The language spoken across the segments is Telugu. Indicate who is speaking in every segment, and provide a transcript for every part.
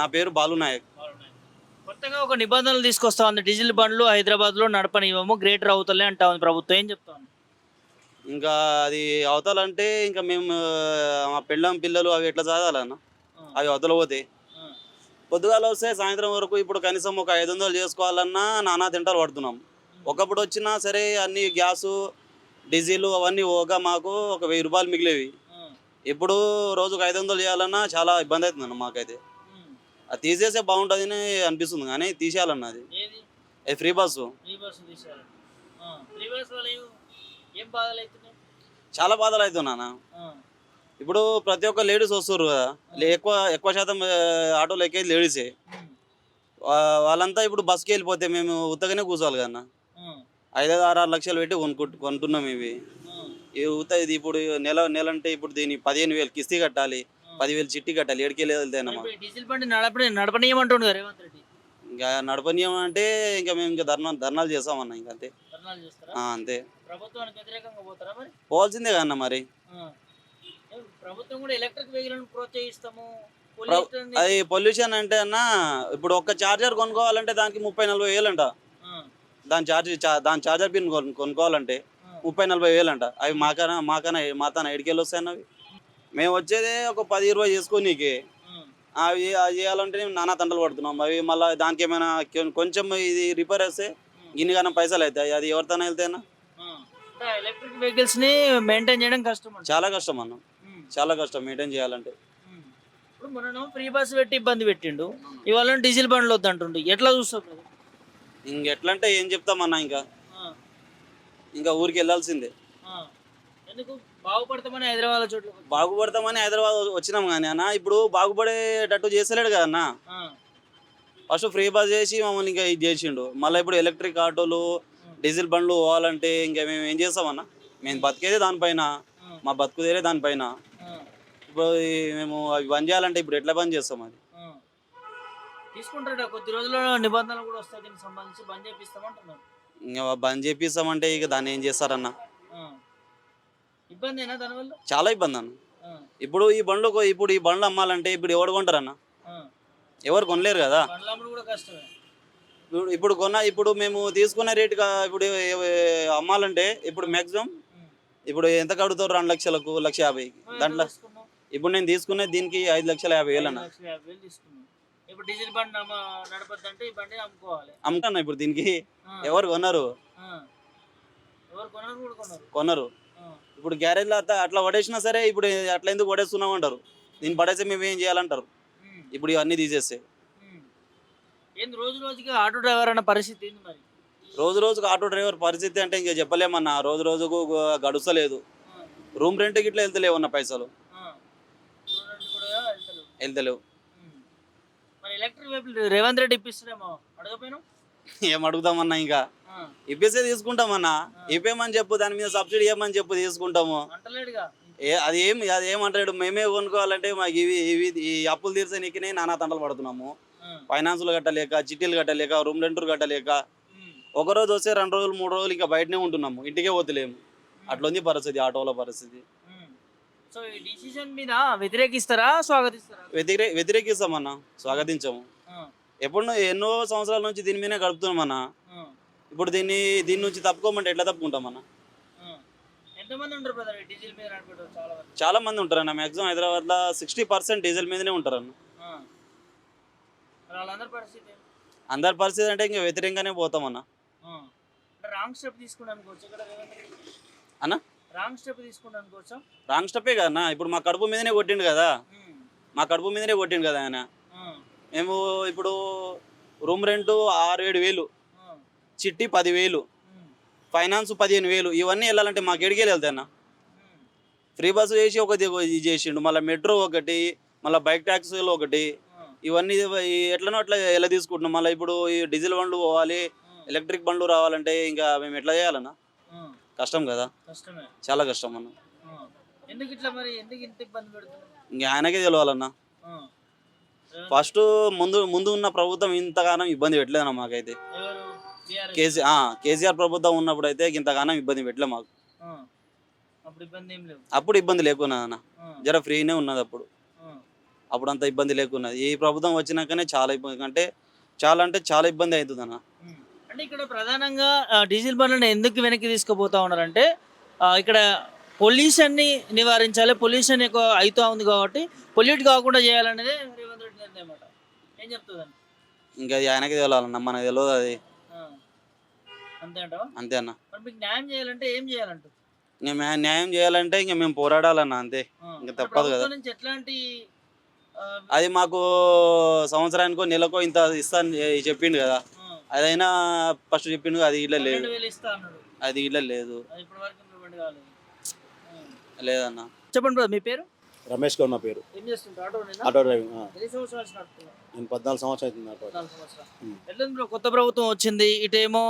Speaker 1: నా పేరు బాలు నాయక్
Speaker 2: కొత్తగా ఒక నిబంధనలు తీసుకొస్తా ఉంది. డీజిల్ బండ్లు హైదరాబాద్లో నడపనివ్వము గ్రేటర్ అవుతలే అంటా ఉంది ప్రభుత్వం. ఏం చెప్తా ఉంది?
Speaker 1: ఇంకా అది అవతలంటే ఇంకా మేము మా పెళ్ళం పిల్లలు అవి ఎట్లా చదవాలన్న? అవి అవతల పోతాయి పొద్దుగాల వస్తే సాయంత్రం వరకు ఇప్పుడు కనీసం ఒక ఐదు వందలు చేసుకోవాలన్నా నానా తింటాలు పడుతున్నాం. ఒకప్పుడు వచ్చినా సరే అన్ని గ్యాసు డీజిల్ అవన్నీ పోగా మాకు ఒక వెయ్యి రూపాయలు మిగిలేవి. ఇప్పుడు రోజుకు ఐదు వందలు చేయాలన్నా చాలా ఇబ్బంది అవుతుందన్న మాకైతే. అది తీసేస్తే బాగుంటుందని అనిపిస్తుంది కానీ తీసేయాలన్న అది. ఫ్రీ బస్సు చాలా బాధలు అవుతున్నానా ఇప్పుడు ప్రతి ఒక్క లేడీస్ వస్తారు కదా. ఎక్కువ ఎక్కువ శాతం ఆటోలు ఎక్కేది లేడీసే వాళ్ళంతా ఇప్పుడు బస్కి వెళ్ళిపోతే మేము ఉత్తగానే కూర్చోవాలి కన్నా ఐదు ఆరు ఆరు లక్షలు పెట్టి కొనుక్కుంటు కొంటున్నాం ఇవి. ఈ ఉత్త ఇది ఇప్పుడు నెల నెల అంటే ఇప్పుడు దీని పదిహేను వేలు కిస్తీ కట్టాలి. పదివేలు చిట్టి కట్టాలి ఏడుకి వెళ్తేనమ్మా.
Speaker 2: ఇప్పుడు డీజిల్ బండి నడపని నడపనీయమంటుండు కదా రేవంత్ రెడ్డి.
Speaker 1: ఇంకా నడపనీయం అంటే ఇంకా మేము ఇంకా ధర్నా ధర్నాలు చేస్తామన్న ఇంకా అంతే.
Speaker 2: ధర్నాలు చేస్తారా?
Speaker 1: ఆ, అంతే.
Speaker 2: ప్రభుత్వానికి వ్యతిరేకంగా పోతారా మరి?
Speaker 1: పోవాల్సిందే కన్నా మరి.
Speaker 2: ఆ. ఏం ప్రభుత్వం కూడా ఎలక్ట్రిక్ వెహికల్ ప్రోత్సహిస్తాము.
Speaker 1: ప్ర-
Speaker 2: పొల్యూషన్
Speaker 1: అది పొల్యూషన్ అంటే అన్న ఇప్పుడు ఒక్క చార్జర్ కొనుక్కోవాలంటే దానికి ముప్పై నలభై వేలు అంట దాని చార్జ్ చా- దాని చార్జర్ పిన్ కొను- కొనుక్కోవాలంటే. ముప్పై నలభై వేలు అంట అవి మాకన్నా మాకన్నా మాతన ఎడికెళ్ళి వస్తాయి అవి మేము వచ్చేదే ఒక పది ఇరవై చేసుకోనీకి అవి అవి చేయాలంటే నానా తంటలు పడుతున్నాం. అవి మళ్ళీ దానికి ఏమైనా కొంచెం ఇది రిపేర్ వస్తే ఇన్ని కన్నా పైసలు అవుతాయి. అది ఎవరితోనే వెళ్తేనా?
Speaker 2: ఎలక్ట్రిక్ వెహికల్స్ని మెయింటైన్ చేయడం కష్టం
Speaker 1: చాలా కష్టం అన్న. చాలా కష్టం మెయింటైన్ చేయాలంటే.
Speaker 2: ఇప్పుడు మనం ఫ్రీ బస్ పెట్టి ఇబ్బంది పెట్టిండు. ఇవాళ డీజిల్ బండ్లు వద్దంటుండు. ఎట్లా చూస్తావు brother?
Speaker 1: ఇంకెట్లా అంటే ఏం చెప్తామన్నా ఇంకా. ఇంకా ఊరికి వెళ్ళాల్సిందే.
Speaker 2: ఎందుకు? బాగుపడతామని హైదరాబాద్ చోట్ల
Speaker 1: బాగుపడతామని హైదరాబాద్ వచ్చినాం కానీ అన్న ఇప్పుడు బాగుపడేటట్టు చేస్తలేడు కదా అన్న. ఫస్ట్ ఫ్రీ బస్ చేసి మమ్మల్ని ఇంకా ఇది చేసిండు. మళ్ళీ ఇప్పుడు ఎలక్ట్రిక్ ఆటోలు డీజిల్ బండ్లు పోవాలంటే ఇంకా మేము ఏం చేస్తామన్నా మేము బతికేదే దానిపైన మా బతుకుదేరే దానిపైన.
Speaker 2: ఆ,
Speaker 1: ఇప్పుడు మేము అవి బంద్ చేయాలంటే ఇప్పుడు ఎట్లా బంద్ చేస్తాం అది
Speaker 2: కొద్ది రోజుల్లో నిబంధనలు కూడా వస్తాయి దీనికి సంబంధించి బంద్
Speaker 1: ఇంకా బంద్ చేపిస్తామంటే ఇక దాన్ని ఏం చేస్తారన్న.
Speaker 2: ఇబ్బందేనా దానివల్ల
Speaker 1: చాలా ఇబ్బంది అన్న ఇప్పుడు ఈ బండ్లు ఇప్పుడు ఈ బండ్లు అమ్మాలంటే ఇప్పుడు ఎవరు కొంటారన్న. ఎవరు కొనలేరు కదా? ఇప్పుడు ఇప్పుడు కొన్న ఇప్పుడు మేము తీసుకున్న రేటు ఇప్పుడు అమ్మాలంటే ఇప్పుడు మ్యాక్సిమం. ఇప్పుడు ఎంత కడుతారు రెండు లక్షలకు లక్ష
Speaker 2: ఎంత
Speaker 1: దాంట్లో? ఇప్పుడు నేను తీసుకునే దీనికి ఐదు లక్షల యాభై వేలు అన్న.
Speaker 2: యాభై
Speaker 1: అమ్ముతాను ఇప్పుడు దీనికి. ఎవరు కొన్నారు?
Speaker 2: కొనరు కూడా కొనరు
Speaker 1: కొనరు
Speaker 2: ఆ,
Speaker 1: ఇప్పుడు గ్యారేజ్లో అట్లా అట్లా పడేసినా సరే ఇప్పుడు అట్లా ఎందుకు పడేస్తున్నాం అంటారు. దీన్ని పడేస్తే మేము ఏం చేయాలంటారు? ఇప్పుడు ఇవన్నీ తీసేస్తే.
Speaker 2: ఏంది రోజు రోజుకి ఆటో డ్రైవర్ అన్న పరిస్థితి ఏంది మరి?
Speaker 1: రోజు రోజుకు ఆటో డ్రైవర్ పరిస్థితి అంటే ఇంకా చెప్పలేమన్నా. రోజు రోజుకు గడుస్తలేదు. రూమ్ పైసలు.
Speaker 2: చూడండి కూడా వెళ్తలేవు.
Speaker 1: వెళ్తలేవు.
Speaker 2: ఉమ్. మరి ఎలక్ట్రిక్ వెహికల్ రేవంత్ రెడ్డి ఇప్పిస్తున్నామో అడగపోయినావు?
Speaker 1: ఏం అడుగుతామన్నా ఇంకా?
Speaker 2: ఆ,
Speaker 1: ఇప్పిస్తే తీసుకుంటామన్నా? ఇప్పేమని చెప్పు దాని మీద సబ్సిడీ ఇవ్వమని చెప్పు తీసుకుంటాము. ఏ అది ఏం అది ఏమంటాడు మేమే కొనుక్కోవాలంటే మాకు ఇవి ఇవి ఈ అప్పులు తీర్చనీకినే నానా తంటలు పడుతున్నాము. ఫైనాన్సులు కట్టలేక చిట్టీలు కట్టలేక రూమ్ రెంట్లు కట్టలేక. ఒక రోజు వస్తే రెండు రోజులు మూడు రోజులు ఇంకా బయటనే ఉంటున్నాము. ఇంటికే పోతలేము. అట్లుంది పరిస్థితి ఆటోల పరిస్థితి.
Speaker 2: ఉమ్. సో ఈ డిసిషన్ మీద వ్యతిరేకిస్తారా స్వాగతిస్తారా?
Speaker 1: వ్యతిరే వ్యతిరేకిస్తామన్నా స్వాగతించాము. ఎప్పుడు ఎన్నో సంవత్సరాల నుంచి దీని మీదనే గడుపుతున్నామన్నా
Speaker 2: ఆ,
Speaker 1: ఇప్పుడు దీన్ని దీని నుంచి తప్పుకోమంటే ఎట్లా
Speaker 2: ఉంటారు మీద నడిపేటోళ్ళు చాలా
Speaker 1: మంది? ఉంటారన్న మాక్సిమం హైదరాబాద్లో సిక్స్టీ పర్సెంట్ డీజిల్ మీదనే
Speaker 2: పరిస్థితి? ఏంటి?
Speaker 1: అందరి పరిస్థితి అంటే ఇంకా వ్యతిరేకంగానే పోతామన్నా
Speaker 2: ఆ. అంటే రాంగ్ స్టెప్?
Speaker 1: అన్న?
Speaker 2: రాంగ్ స్టెప్ తీసుకుంటా అనుకోవచ్చా
Speaker 1: రాంగ్ స్టెప్పే కదన్నా. ఇప్పుడు మా కడుపు మీదనే కొట్టిండు కదా. మా కడుపు మీదనే కొట్టిండు కదా ఆయన. మేము ఇప్పుడు రూమ్ రెంట్ ఆరు ఏడు వేలు చిట్టి పదివేలు ఫైనాన్స్ పదిహేను వేలు ఇవన్నీ వెళ్ళాలంటే మాకు ఎడికెళ్ళి వెళ్తాయన్న
Speaker 2: ఉమ్,
Speaker 1: ఫ్రీ బస్సు చేసి ఒకటి ఇది చేసిండు మళ్ళీ మెట్రో ఒకటి మళ్ళీ బైక్ ట్యాక్సీలు ఒకటి ఇవన్నీ ఎట్లనో అట్లా ఎలా తీసుకుంటున్నాం? మళ్ళీ ఇప్పుడు ఈ డీజిల్ బండ్లు పోవాలి ఎలక్ట్రిక్ బండ్లు రావాలంటే ఇంకా మేము ఎట్లా చేయాలన్నా. కష్టం కదా. చాలా కష్టం అన్న.
Speaker 2: ఆ. ఎందుకు ఇట్లా మరి? ఎందుకు ఇంత ఇబ్బంది పెడుతున్నారు?
Speaker 1: ఇంకా ఆయనకే తెలవాలన్నా. ఫస్ట్ ముందు ముందు ఉన్న ప్రభుత్వం ఇంతగానం ఇబ్బంది పెట్టలేదన్న మాకైతే. కేసీ ఆ, కేసీఆర్ ప్రభుత్వం ఉన్నప్పుడు అయితే ఇంతగానం ఇబ్బంది పెట్టలే మాకు.
Speaker 2: అప్పుడు ఇబ్బంది ఏం లేవు.
Speaker 1: అప్పుడు ఇబ్బంది లేకున్నా అన్న. జర ఫ్రీనే ఉన్నది అప్పుడు. అప్పుడు అంత ఇబ్బంది లేకున్నది. ఈ ప్రభుత్వం వచ్చినాకనే చాలా ఇబ్బంది అంటే చాలా అంటే చాలా ఇబ్బంది అవుతుంది అన్న.
Speaker 2: అంటే ఇక్కడ ప్రధానంగా డీజిల్ బండ్లను ఎందుకు వెనక్కి తీసుకుపోతా ఉన్నారంటే ఇక్కడ పొల్యూషన్ని నివారించాలి. పొల్యూషన్ ఎక్కువ అవుతా ఉంది కాబట్టి పొల్యూట్ కాకుండా చేయాలనేది రేవంత్ రెడ్డి నిర్ణయం అన్నమాట ఏం చెప్తుందండి
Speaker 1: ఇంకా అది ఆయనకి తెలియాలన్న మనకి తెలియదు అది.
Speaker 2: అంతే అంటావా?
Speaker 1: అంతే అన్న.
Speaker 2: మరి మీకు న్యాయం చేయాలంటే ఏం చేయాలంట?
Speaker 1: ఇంకా మే- న్యాయం చేయాలంటే ఇంకా మేము పోరాడాలన్న అంతే. ఇంకా తప్పదు కదా.
Speaker 2: ప్రభుత్వం నుంచి ఎట్లాంటి ఆ,
Speaker 1: అది మాకు సంవత్సరానికో నెలకో ఇంత ఇస్తాను చెప్పిండు కదా.
Speaker 2: ఆ,
Speaker 1: అదైనా ఫస్ట్ చెప్పిండు అది ఇట్లా లేదు.
Speaker 2: పన్నెండు వేలు ఇస్తా అన్నాడు.
Speaker 1: అది ఇట్లా లేదు.
Speaker 2: అది ఇప్పటి వరకు ఇంప్లిమెంట్ కాలేదు ఆ.
Speaker 1: లేదన్న.
Speaker 2: చెప్పండి బ్రదర్ మీ పేరు?
Speaker 3: రమేష్ గౌడ్ నా పేరు.
Speaker 2: ఏం చేస్తుంటారు? ఆటో
Speaker 3: ఆటో డ్రైవింగ్ ఆ.
Speaker 2: ఎన్ని సంవత్సరాలు నుంచి నడుపుతున్నారు?
Speaker 3: నేను పద్నాలుగు సంవత్సరాలు అవుతుంది ఆటో.
Speaker 2: నాలుగు సంవత్సరాలు.
Speaker 3: ఉమ్.
Speaker 2: ఎట్లుంది బ్రో కొత్త ప్రభుత్వం వచ్చింది ఇటేమో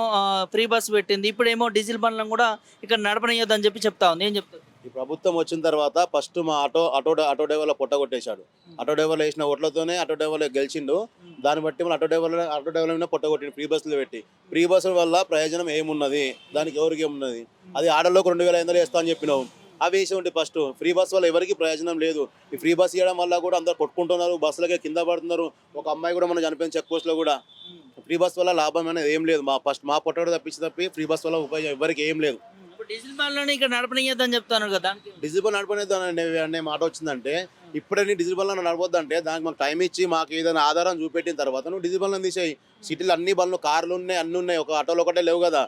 Speaker 2: ఫ్రీ బస్ పెట్టింది ఇప్పుడేమో డీజిల్ బండ్లను కూడా ఇక్కడ నడపనియొద్దు అని చెప్పి చెప్తా ఉంది. ఏం చెప్తారు?
Speaker 3: ఈ ప్రభుత్వం వచ్చిన తర్వాత ఫస్ట్ మా ఆటో ఆటో ఆటో డ్రైవర్ల పొట్ట కొట్టేశాడు. ఆటో డ్రైవర్లు వేసిన ఓట్లతోనే ఆటో డ్రైవర్లు గెలిచిండు. దాన్ని బట్టి మన ఆటో డ్రైవర్లు ఆటో డ్రైవర్ల మీద పొట్ట కొట్టిండు ఫ్రీ బస్సులు పెట్టి. ఫ్రీ బస్సుల వల్ల ప్రయోజనం ఏమున్నది? దానికి ఎవరికి ఏమున్నది? అది ఆడలోకి రెండు వేల ఐదు వందలు వేస్తా అని చెప్పినావు. అవి వేసి ఉంటే ఫస్ట్. ఫ్రీ బస్ వల్ల ఎవరికి ప్రయోజనం లేదు. ఈ ఫ్రీ బస్ ఇవ్వడం వల్ల కూడా అందరు కొట్టుకుంటున్నారు బస్సులకే కింద పడుతున్నారు. ఒక అమ్మాయి కూడా మనం చనిపోయిన చెక్ పోస్ట్లో కూడా ఫ్రీ బస్ వల్ల లాభం అనేది ఏం లేదు. మా ఫస్ట్ మా పొట్టడు తప్పించి తప్పి ఫ్రీ బస్ వల్ల ఉపయోగం ఎవరికి ఏం లేదు.
Speaker 2: ఇప్పుడు డీజిల్ బండ్లను ఇక్కడ చెప్తాను కదా
Speaker 3: డీజిల్ బండ్ మాట వచ్చిందంటే ఇప్పుడే నీ డీజిల్ బండ్లో నడవద్దంటే దానికి మాకు టైం ఇచ్చి మాకు ఏదైనా ఆధారం చూపెట్టిన తర్వాత నువ్వు డీజిల్ బండ్లను తీసేయి. సిటీలో అన్ని బండ్లు కార్లు ఉన్నాయి అన్ని ఉన్నాయి. ఒక ఆటోలు ఒకటే లేవు కదా.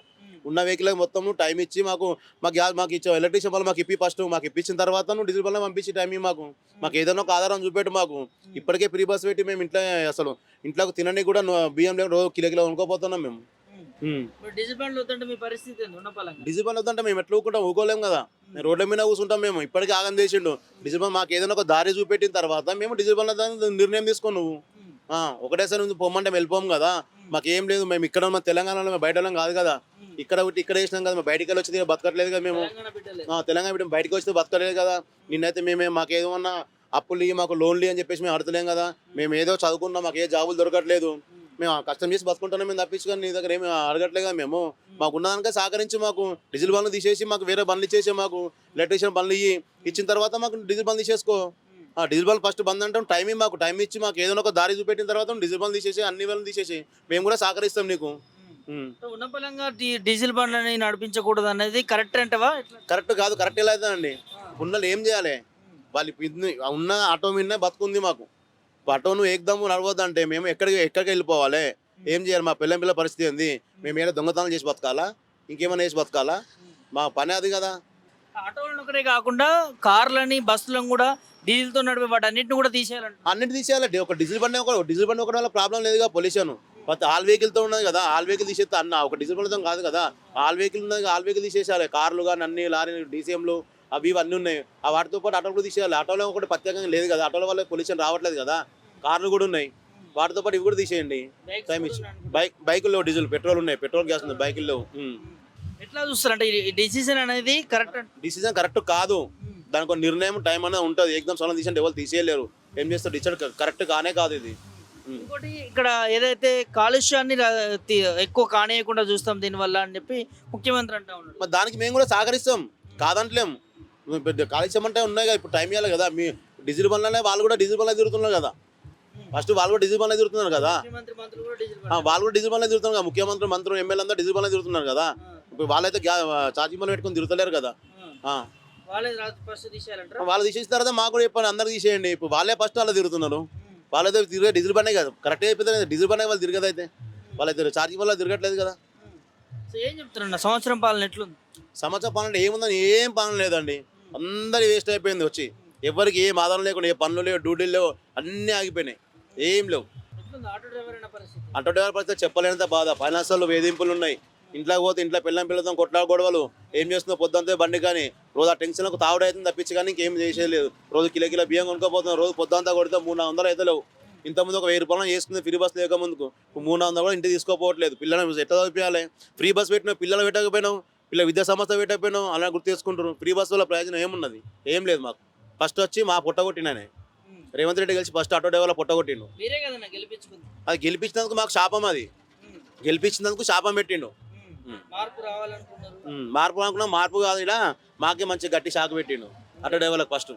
Speaker 3: ఉన్న వెహికల్ మొత్తం నువ్వు టైం ఇచ్చి మాకు మాకు గ్యాస్ మాకు ఇచ్చావు ఎలక్ట్రీషియన్ వాళ్ళు మాకు ఇప్పి ఫస్ట్ మాకు ఇప్పించిన తర్వాత నువ్వు డీజిల్ బండ్లో పంపించి టైం మాకు. మాకు ఏదైనా ఒక ఆధారం చూపెట్టు మాకు. ఇప్పటికే ఫ్రీ బస్ పెట్టి మేము ఇంట్లో అసలు ఇంట్లోకి తినని కూడా బియ్యం లేక రోజు కిలో కిలో కొనుక్కోపోతున్నాం మేము. ఉమ్.
Speaker 2: ఇప్పుడు డీజిల్ బండ్లు వద్దంటే మీ పరిస్థితి
Speaker 3: డీజిల్ మేము ఎట్లా ఊకుంటాం ఊకోలేం కదా. మేము రోడ్ల మీద కూర్చుంటాం మేము. ఇప్పటికీ ఆగం చేసిండు. డీజిల్ బండ్ మాకు ఏదైనా ఒక దారి చూపెట్టిన తర్వాత మేము డీజిల్ బండ్ దాని నిర్ణయం తీసుకో నువ్వు. ఒకటేసారి నువ్వు పొమ్మంటే మేము వెళ్ళిపోం కదా. మాకు ఏం లేదు మేము ఇక్కడ ఉన్న తెలంగాణలో మేము బయట వాళ్ళం కాదు కదా. ఇక్కడ ఒకటి ఇక్కడ వేసినాం కదా మేము బయటికి వెళ్ళి వచ్చి బతకట్లేదు కదా మేము.
Speaker 2: తెలంగాణ
Speaker 3: బిడ్డ బయటకు వస్తే బతకలేదు కదా. నిన్నైతే మేమే మాకు ఏమన్నా అప్పులు ఇవి మాకు లోన్లు అని చెప్పేసి మేము అడతలేం కదా. మేము ఏదో చదువుకున్నాం మాకు ఏ జాబులు దొరకట్లేదు. మేము కష్టం చేసి బతుకుంటున్నాం మేము తప్పించుకొని నీ దగ్గర ఏమి అడగట్లేదు కదా మేము. మాకు ఉన్నదానికే సహకరించి మాకు డీజిల్ బండ్లు తీసేసి మాకు వేరే బండ్లు ఇచ్చేసి మాకు ఎలక్ట్రీషియన్ బండ్లు ఇచ్చిన తర్వాత మాకు డీజిల్ బండ్లు తీసేసుకో. డీజిల్ బండ్ ఫస్ట్ బంద్ అంటాం. టైం మాకు టైం ఇచ్చి మాకు ఏదైనా ఒక దారి చూపెట్టిన తర్వాత డీజిల్ బండ్లు తీసేసి అన్ని వేలు తీసేసి మేము కూడా సహకరిస్తాం నీకు. ఉమ్.
Speaker 2: సో ఉన్న పలంగా డీ- డీజిల్ బండ్లని నడిపించకూడదు అనేది కరెక్ట్ అంటవా?
Speaker 3: కరెక్ట్ కాదు కరెక్ట్ ఎలా అవుతుందండి ఉన్నలు ఏం చేయాలి? వాళ్ళు ఉన్న ఆటో మీదనే బతుకుంది మాకు. ఆటోను ఏకదమ్ము నడవద్దంటే మేము ఎక్కడికి ఎక్కడికి వెళ్ళిపోవాలి? ఏం చేయాలి? మా పిల్లం పిల్ల పరిస్థితి ఏంది? మేము. ఏదో దొంగతనం చేసి బతకాలా? ఇంకేమైనా చేసి బతకాలా? మా పని అది కదా.
Speaker 2: ఆటోలను ఒకటే కాకుండా కార్లని బస్సులను కూడా డీజిల్తో నడిపే వాటి అన్నింటిని కూడా తీసేయాలంట.
Speaker 3: అన్నిటి తీసేయాలి. ఒక డీజిల్ బండి ఒక డీజిల్ బండి ఒకటి వల్ల ప్రాబ్లం లేదుగా పొల్యూషన్ ప్రతి ఆల్ వెహికల్తో ఉన్నది కదా. ఆల్ వెహికల్ తీసేస్తే అన్న ఒక డీజిల్ బండితో కాదు కదా. ఆల్ వెహికల్ ఉన్నది ఆల్ వెహికల్ తీసేసేయాలి. కార్లు కానీ అన్ని లారీలు డీసీఎంలు అవి ఇవి అన్నీ ఉన్నాయి. ఆ వాటితో పాటు ఆటోలు కూడా తీసేయాలి. ఆటోలో ఒకటి ప్రత్యేకంగా లేదు కదా. ఆటోల వల్ల పొల్యూషన్ రావట్లేదు కదా. కార్లు కూడా ఉన్నాయి. వాటితో పాటు ఇవి కూడా తీసేయండి. టైం ఇచ్చి బైక్ బైకుల్లో డీజిల్ పెట్రోల్ ఉన్నాయి. పెట్రోల్ గ్యాస్ ఉంది బైకుల్లో
Speaker 2: ఎట్లా చూస్తారంటే డిసిజన్ అనేది కరెక్ట్
Speaker 3: డిసిజన్ కరెక్ట్ కాదు. దానికి ఒక నిర్ణయం టైం అనేది ఉంటుంది. ఎగ్జామ్ సొలం తీసి ఎవరు తీసేయలేరు. ఏం చేస్తారు? డిసిజన్ కరెక్ట్ కానే కాదు ఇది.
Speaker 2: ఇంకోటి ఇక్కడ ఏదైతే కాలుష్యాన్ని ఎక్కువ కానేయకుండా చూస్తాం దీనివల్ల అని చెప్పి ముఖ్యమంత్రి అంటా ఉన్నాడు.
Speaker 3: మరి దానికి మేము కూడా సహకరిస్తాం. కాదంటలేం. కాలుష్యం అంటే ఉన్నాయి కదా ఇప్పుడు టైం ఇవ్వాలి కదా. మీ డీజిల్ బండ్లనే వాళ్ళు కూడా డీజిల్ బండ్లే తిరుగుతున్నారు కదా. ఫస్ట్ వాళ్ళు కూడా డీజిల్ బండ్లే తిరుగుతున్నారు కదా. వాళ్ళు కూడా డీజిల్ బండ్లే తిరుగుతున్నారు కదా. ముఖ్యమంత్రి మంత్రులు ఎమ్మెల్యే అంతా డీజిల్ బండ్లే తిరుగుతున్నారు కదా. ఇప్పుడు వాళ్ళైతే ఛార్జింగ్ బండ్లు పెట్టుకొని తిరుగుతలేరు కదా.
Speaker 2: వాళ్ళే
Speaker 3: తీసేసిన తర్వాత మాకు కూడా చెప్పండి అందరు తీసేయండి. ఇప్పుడు వాళ్ళే ఫస్ట్ వాళ్ళు తిరుగుతున్నారు. వాళ్ళైతే తిరిగే డీజిల్ బండే కదా. కరెక్ట్ అయిపోతే డీజిల్ బండే వాళ్ళు తిరగదు అయితే. వాళ్ళైతే ఛార్జింగ్ వల్ల తిరగట్లేదు కదా.
Speaker 2: ఏం చెప్తున్నా సంవత్సరం పాలన ఎట్లుంది?
Speaker 3: సంవత్సరం పనులు ఏముందని ఏం పనులు లేదండి. అందరి వేస్ట్ అయిపోయింది వచ్చి. ఎవరికి ఏం ఆధారం లేకుండా ఏ పనులు లేవు డ్యూటీలు లేవు అన్నీ ఆగిపోయినాయి. ఏం లేవు.
Speaker 2: ఎట్లుంది? ఆటో డ్రైవర్ అయిన పరిస్థితి?
Speaker 3: ఆటో డ్రైవర్ పరిస్థితి చెప్పలేనంత బాధ. ఫైనాన్షియల్ వేధింపులు ఉన్నాయి. ఇంట్లో పోతే ఇంట్లో పిల్లం పిల్లలతో కొట్లా గొడవలు. ఏం చేస్తున్నావు? పొద్దుంతే బండి కానీ రోజు ఆ టెన్షన్లకు తావుడు అవుతుంది తప్పించి కానీ ఇంకేం చేసేది లేదు రోజు కిలో కిలో బియ్యం కొనుక్కోపోతున్నాం. రోజు పొద్దుంతా కొడితే మూడు నాలుగు వందలు అయితే లేవు. ఇంతకుముందు ఒక వెయ్యి రూపాయలు చేసుకుంది ఫ్రీ బస్ లేక ముందుకు. మూడు వందలు కూడా ఇంటికి తీసుకోపోవట్లేదు. పిల్లలు ఎట్లా చదివించాలి ఫ్రీ బస్ పెట్టినావు పిల్లలు పెట్టకపోయినావు పిల్లల విద్యా సంస్థ పెట్టకపోయినావు అలా గుర్తు చేసుకుంటారు ఫ్రీ బస్ వల్ల ప్రయోజనం ఏమున్నది? ఏం లేదు మాకు. ఫస్ట్ వచ్చి మా పుట్ట కొట్టినానే. రేవంత్ రెడ్డి కలిసి ఫస్ట్ ఆటో డ్రైవర్ల పుట్ట కొట్టిండు. అది గెలిపించినందుకు మాకు శాపం అది. గెలిపించినందుకు శాపం పెట్టిండు.
Speaker 2: మార్పు రావాలనుకున్నారు.
Speaker 3: మార్పు అనుకున్నా మార్పు కాదు ఇలా మాకే మంచి గట్టి షాక్ పెట్టిండు. ఆటో డ్రైవర్లకు ఫస్ట్